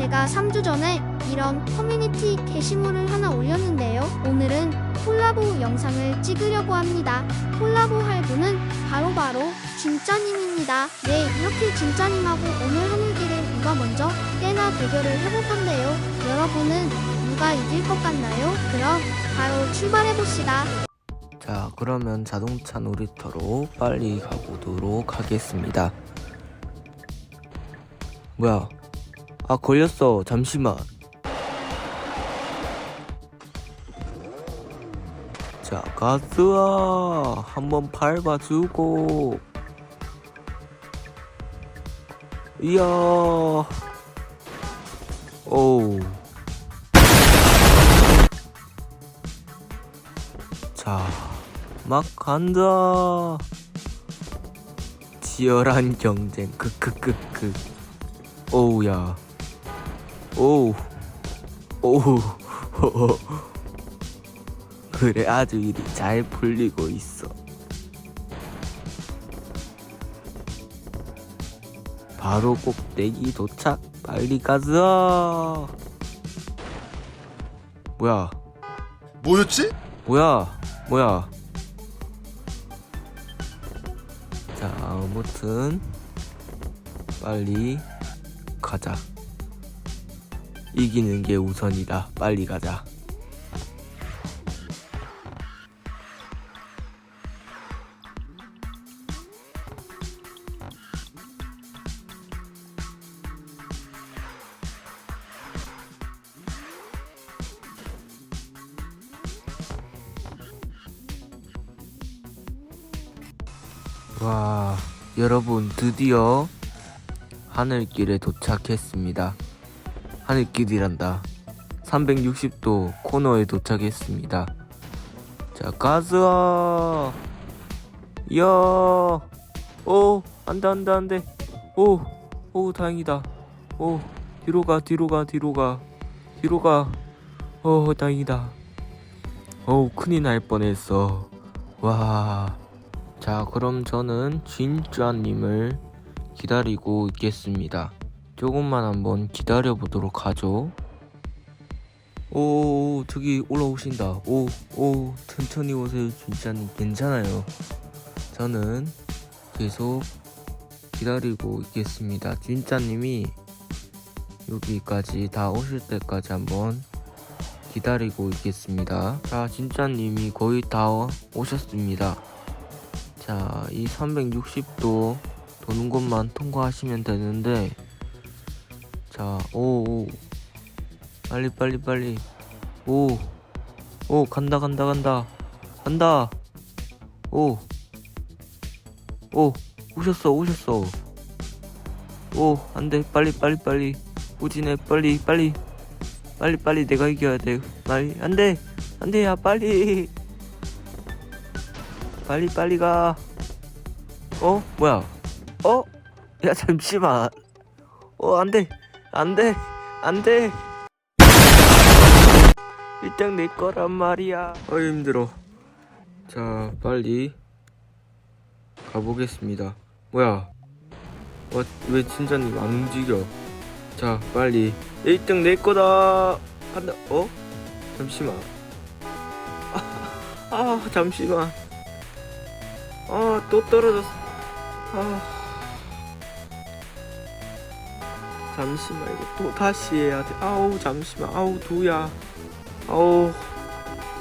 제가 3주 전에 이런 커뮤니티 게시물을 하나 올렸는데요. 오늘은 콜라보 영상을 찍으려고 합니다. 콜라보 할 분은 바로바로 진짜님입니다. 네, 이렇게 진짜님하고 오늘 하늘길에 누가 먼저 꽤나 대결을 해볼 건데요. 여러분은 누가 이길 것 같나요? 그럼 바로 출발해봅시다. 자, 그러면 자동차 놀이터로 빨리 가보도록 하겠습니다. 뭐야? 아, 걸렸어. 잠시만. 자, 가스아. 한번 밟아주고. 이야. 오우. 자, 막 간다. 치열한 경쟁. 크크크크. 오우야. 오우. 오우. 그래 아주 일이 잘 풀리고 있어. 바로 꼭대기 도착. 빨리 가자. 뭐야? 뭐였지? 뭐야? 뭐야? 자, 아무튼 빨리 가자. 이기는 게 우선이다. 빨리 가자. 와, 여러분 드디어 하늘길에 도착했습니다. 하늘길이란다. 360도 코너에 도착했습니다. 자, 가즈아! 이야! 오, 안 돼, 안 돼, 안 돼. 오, 오, 다행이다. 오, 뒤로 가, 뒤로 가, 뒤로 가. 뒤로 가. 오, 다행이다. 오, 큰일 날 뻔했어. 와. 자, 그럼 저는 진짜님을 기다리고 있겠습니다. 조금만 한번 기다려 보도록 하죠. 오, 저기 올라오신다. 오, 오, 천천히 오세요, 진짜님. 괜찮아요. 저는 계속 기다리고 있겠습니다. 진짜님이 여기까지 다 오실 때까지 한번 기다리고 있겠습니다. 자, 진짜님이 거의 다 오셨습니다. 자, 이 360도 도는 것만 통과하시면 되는데, 자, 오, 오. 빨리, 빨리, 빨리. 오, 오, 간다, 간다, 간다. 간다. 오, 오, 오셨어, 오셨어. 오, 안 돼. 빨리, 빨리, 빨리. 우진해, 빨리, 빨리. 빨리, 빨리. 내가 이겨야 돼. 빨리. 안 돼. 안 돼, 야, 빨리. 빨리 빨리 가. 어? 뭐야? 어? 야 잠시만. 어 안 돼 안돼 안돼. 1등 내 거란 말이야. 어 힘들어. 자 빨리 가보겠습니다. 뭐야? 어, 왜 진짜님 안 움직여? 자 빨리 1등 내 거다. 간다. 어? 잠시만. 아, 아 잠시만. 아, 또 떨어졌어. 아. 잠시만, 이거 또 다시 해야 돼. 아우, 잠시만. 아우, 두야. 아우.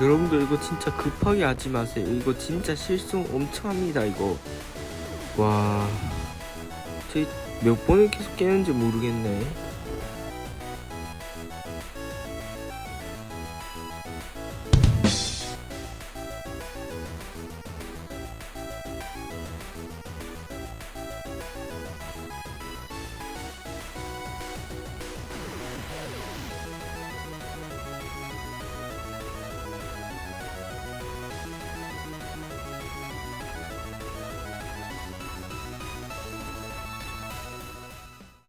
여러분들, 이거 진짜 급하게 하지 마세요. 이거 진짜 실수 엄청 합니다, 이거. 와. 제몇 번을 계속 깨는지 모르겠네.